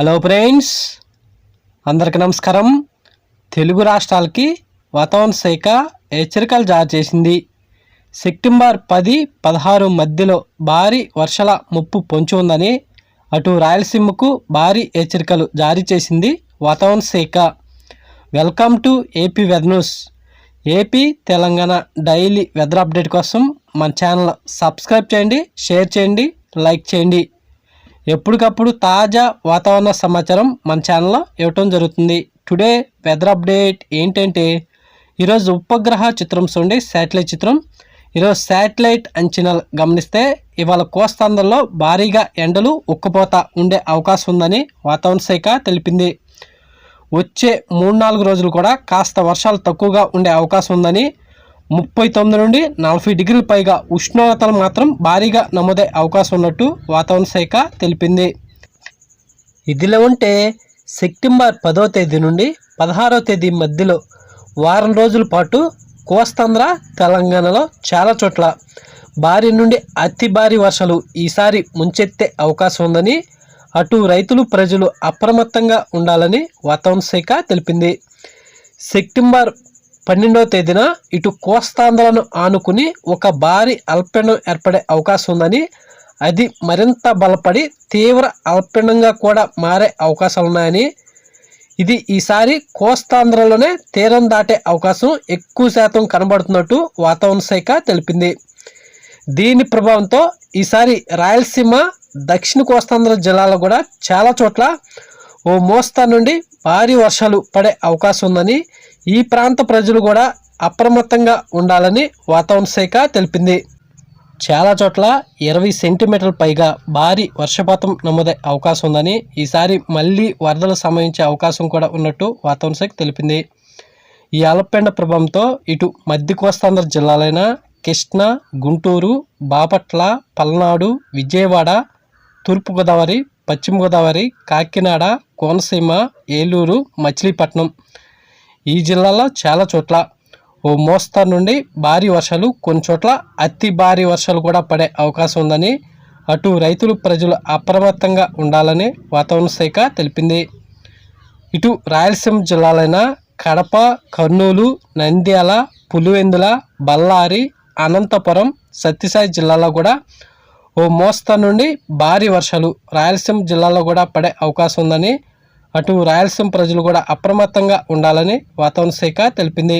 Hello friends అందరికి నమస్కారం. తెలుగు రాష్ట్రాలకి వాతావరణ శాఖ హెచ్చరికలు జారీ చేసింది. సెప్టెంబర్ పది పదహారు మధ్యలో భారీ వర్షాల ముప్పు పొంచి ఉందని అటు రాయలసీమకు భారీ హెచ్చరికలు జారీ చేసింది వాతావరణ శాఖ. Welcome to AP weather news AP Telangana daily weather update కోసం మన ఛానల్ సబ్స్క్రైబ్ చేయండి షేర్ చేయండి లైక్ చేయండి. ఎప్పటికప్పుడు తాజా వాతావరణ సమాచారం మన ఛానల్లో ఇవ్వటం జరుగుతుంది. టుడే వెదర్ అప్డేట్ ఏంటంటే ఈరోజు ఉపగ్రహ చిత్రం చూడండి శాటిలైట్ చిత్రం. ఈరోజు శాటిలైట్ అంచనాలు గమనిస్తే ఇవాళ కోస్తాంధ్రలో భారీగా ఎండలు ఉక్కపోత ఉండే అవకాశం ఉందని వాతావరణ శాఖ తెలిపింది. వచ్చే మూడు నాలుగు రోజులు కూడా కాస్త వర్షాలు తక్కువగా ఉండే అవకాశం ఉందని ముప్పై తొమ్మిది నుండి నలభై డిగ్రీల పైగా ఉష్ణోగ్రతలు మాత్రం భారీగా నమోదే అవకాశం ఉన్నట్టు వాతావరణ శాఖ తెలిపింది. ఇదిలో ఉంటే సెప్టెంబర్ పదో తేదీ నుండి పదహారో తేదీ మధ్యలో వారం రోజుల పాటు కోస్తాంధ్ర తెలంగాణలో చాలా చోట్ల భారీ నుండి అతి భారీ వర్షాలు ఈసారి ముంచెత్తే అవకాశం ఉందని అటు రైతులు ప్రజలు అప్రమత్తంగా ఉండాలని వాతావరణ శాఖ తెలిపింది. సెప్టెంబర్ పన్నెండవ తేదీన ఇటు కోస్తాంధ్రను ఆనుకుని ఒక భారీ అల్పీడనం ఏర్పడే అవకాశం ఉందని అది మరింత బలపడి తీవ్ర అల్పీడనంగా కూడా మారే అవకాశాలు ఉన్నాయని ఇది ఈసారి కోస్తాంధ్రలోనే తీరం దాటే అవకాశం ఎక్కువ శాతం కనబడుతున్నట్టు వాతావరణ శాఖ తెలిపింది. దీని ప్రభావంతో ఈసారి రాయలసీమ దక్షిణ కోస్తాంధ్ర జిల్లాలో కూడా చాలా చోట్ల ఓ మోస్తా నుండి భారీ వర్షాలు పడే అవకాశం ఉందని ఈ ప్రాంత ప్రజలు కూడా అప్రమత్తంగా ఉండాలని వాతావరణ శాఖ తెలిపింది. చాలా చోట్ల ఇరవై సెంటీమీటర్ల పైగా భారీ వర్షపాతం నమోదే అవకాశం ఉందని ఈసారి మళ్ళీ వరదలు సంభవించే అవకాశం కూడా ఉన్నట్టు వాతావరణ శాఖ తెలిపింది. ఈ అలపెండ ప్రభావంతో ఇటు మధ్య కోస్తాంధ్ర జిల్లాలైన కృష్ణా గుంటూరు బాపట్ల పల్నాడు విజయవాడ తూర్పుగోదావరి పశ్చిమ గోదావరి కాకినాడ కోనసీమ ఏలూరు మచిలీపట్నం ఈ జిల్లాలో చాలా చోట్ల ఓ మోస్తరు నుండి భారీ వర్షాలు కొన్ని చోట్ల అతి భారీ వర్షాలు కూడా పడే అవకాశం ఉందని అటు రైతులు ప్రజలు అప్రమత్తంగా ఉండాలని వాతావరణ శాఖ తెలిపింది. ఇటు రాయలసీమ జిల్లాలైన కడప కర్నూలు నంద్యాల పులివెందుల బళ్ళారి అనంతపురం సత్యసాయి జిల్లాలో కూడా ఓ మోస్తరు నుండి భారీ వర్షాలు రాయలసీమ జిల్లాలో కూడా పడే అవకాశం ఉందని అటు రాయలసీమ ప్రజలు కూడా అప్రమత్తంగా ఉండాలని వాతావరణ శాఖ తెలిపింది.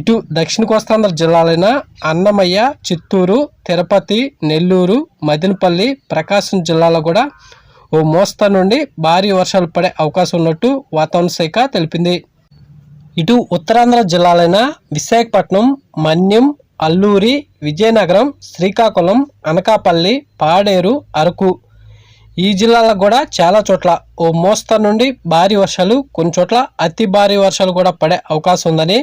ఇటు దక్షిణ కోస్తాంధ్ర జిల్లాలైన అన్నమయ్య చిత్తూరు తిరుపతి నెల్లూరు మదినపల్లి ప్రకాశం జిల్లాలో కూడా ఓ మోస్తా నుండి భారీ వర్షాలు పడే అవకాశం ఉన్నట్టు వాతావరణ శాఖ తెలిపింది. ఇటు ఉత్తరాంధ్ర జిల్లాలైన విశాఖపట్నం మన్యం అల్లూరి విజయనగరం శ్రీకాకుళం అనకాపల్లి పాడేరు అరకు ఈ జిల్లాలకు కూడా చాలా చోట్ల ఓ మోస్తరు నుండి భారీ వర్షాలు కొన్ని చోట్ల అతి భారీ వర్షాలు కూడా పడే అవకాశం ఉందని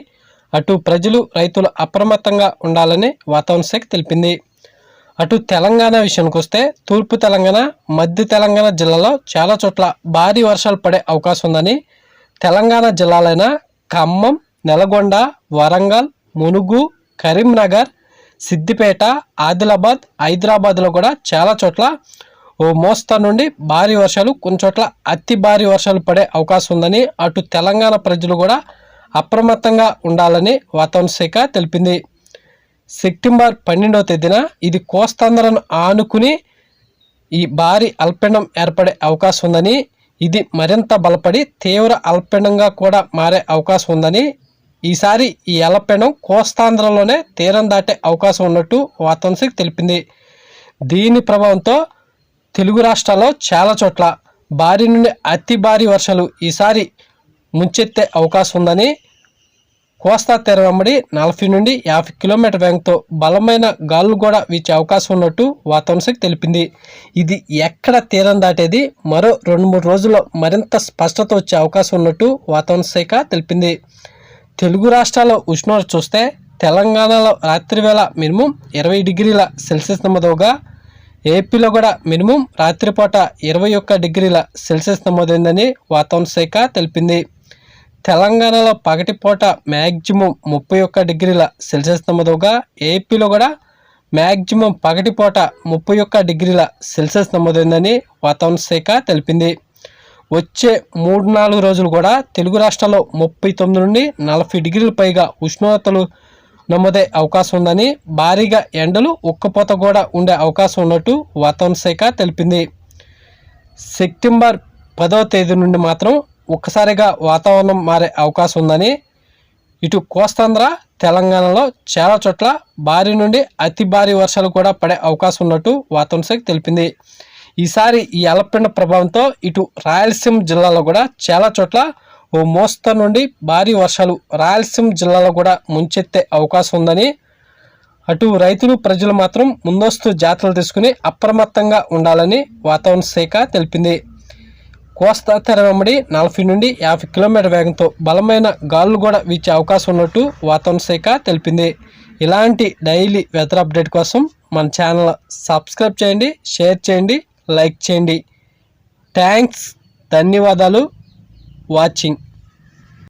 అటు ప్రజలు రైతులు అప్రమత్తంగా ఉండాలని వాతావరణ శాఖ తెలిపింది. అటు తెలంగాణ విషయానికి వస్తే తూర్పు తెలంగాణ మధ్య తెలంగాణ జిల్లాలో చాలా చోట్ల భారీ వర్షాలు పడే అవకాశం ఉందని తెలంగాణ జిల్లాలైన ఖమ్మం నల్గొండ వరంగల్ మునుగు కరీంనగర్ సిద్దిపేట ఆదిలాబాద్ హైదరాబాద్లో కూడా చాలా చోట్ల ఓ మోస్తా నుండి భారీ వర్షాలు కొన్ని చోట్ల అతి భారీ వర్షాలు పడే అవకాశం ఉందని అటు తెలంగాణ ప్రజలు కూడా అప్రమత్తంగా ఉండాలని వాతావరణ శాఖ తెలిపింది. సెప్టెంబర్ పన్నెండవ తేదీన ఇది కోస్తాంధ్రను ఆనుకుని ఈ భారీ అల్పెండం ఏర్పడే అవకాశం ఉందని ఇది మరింత బలపడి తీవ్ర అల్పపీడనంగా కూడా మారే అవకాశం ఉందని ఈసారి ఈ అల్పపీడనం కోస్తాంధ్రలోనే తీరం దాటే అవకాశం ఉన్నట్టు వాతావరణ శాఖ తెలిపింది. దీని ప్రభావంతో తెలుగు రాష్ట్రాల్లో చాలా చోట్ల భారీ నుండి అతి భారీ వర్షాలు ఈసారి ముంచెత్తే అవకాశం ఉందని కోస్తా తీరం వెంబడి నలభై నుండి యాభై కిలోమీటర్ వేగంతో బలమైన గాలులు కూడా వీచే అవకాశం ఉన్నట్టు వాతావరణ శాఖ తెలిపింది. ఇది ఎక్కడ తీరం దాటేది? మరో రెండు మూడు రోజుల్లో మరింత స్పష్టత వచ్చే అవకాశం ఉన్నట్టు వాతావరణ శాఖ తెలిపింది. తెలుగు రాష్ట్రాల్లో ఉష్ణోగ్రత చూస్తే తెలంగాణలో రాత్రి వేళ మినిమం ఇరవై డిగ్రీల సెల్సియస్ నమోదవగా ఏపీలో కూడా మినిమం రాత్రిపూట ఇరవై ఒక్క డిగ్రీల సెల్సియస్ నమోదైందని వాతావరణ శాఖ తెలిపింది. తెలంగాణలో పగటిపూట మ్యాక్సిమం ముప్పై ఒక్క డిగ్రీల సెల్సియస్ నమోదవగా ఏపీలో కూడా మ్యాక్సిమం పగటిపూట ముప్పై ఒక్క డిగ్రీల సెల్సియస్ నమోదైందని వాతావరణ శాఖ తెలిపింది. వచ్చే మూడు నాలుగు రోజులు కూడా తెలుగు రాష్ట్రాల్లో ముప్పై తొమ్మిది నుండి నలభై డిగ్రీల పైగా ఉష్ణోగ్రతలు నమోదే అవకాశం ఉందని భారీగా ఎండలు ఉక్కపోత కూడా ఉండే అవకాశం ఉన్నట్టు వాతావరణ శాఖ తెలిపింది. సెప్టెంబర్ పదవ తేదీ నుండి మాత్రం ఒక్కసారిగా వాతావరణం మారే అవకాశం ఉందని ఇటు కోస్తాంధ్ర తెలంగాణలో చాలా చోట్ల భారీ నుండి అతి భారీ వర్షాలు కూడా పడే అవకాశం ఉన్నట్టు వాతావరణ శాఖ తెలిపింది. ఈసారి ఈ అలపిండ ప్రభావంతో ఇటు రాయలసీమ జిల్లాలో కూడా చాలా చోట్ల ఓ మోస్తరు నుండి భారీ వర్షాలు రాయలసీమ జిల్లాలో కూడా ముంచెత్తే అవకాశం ఉందని అటు రైతులు ప్రజలు మాత్రం ముందస్తు జాగ్రత్తలు తీసుకుని అప్రమత్తంగా ఉండాలని వాతావరణ శాఖ తెలిపింది. కోస్తా తెర వెంబడి నలభై నుండి యాభై కిలోమీటర్ వేగంతో బలమైన గాలులు కూడా వీచే అవకాశం ఉన్నట్టు వాతావరణ శాఖ తెలిపింది. ఇలాంటి డైలీ వెదర్ అప్డేట్ కోసం మన ఛానల్ సబ్స్క్రైబ్ చేయండి షేర్ చేయండి లైక్ చేయండి. థ్యాంక్స్ ధన్యవాదాలు. వాచింగ్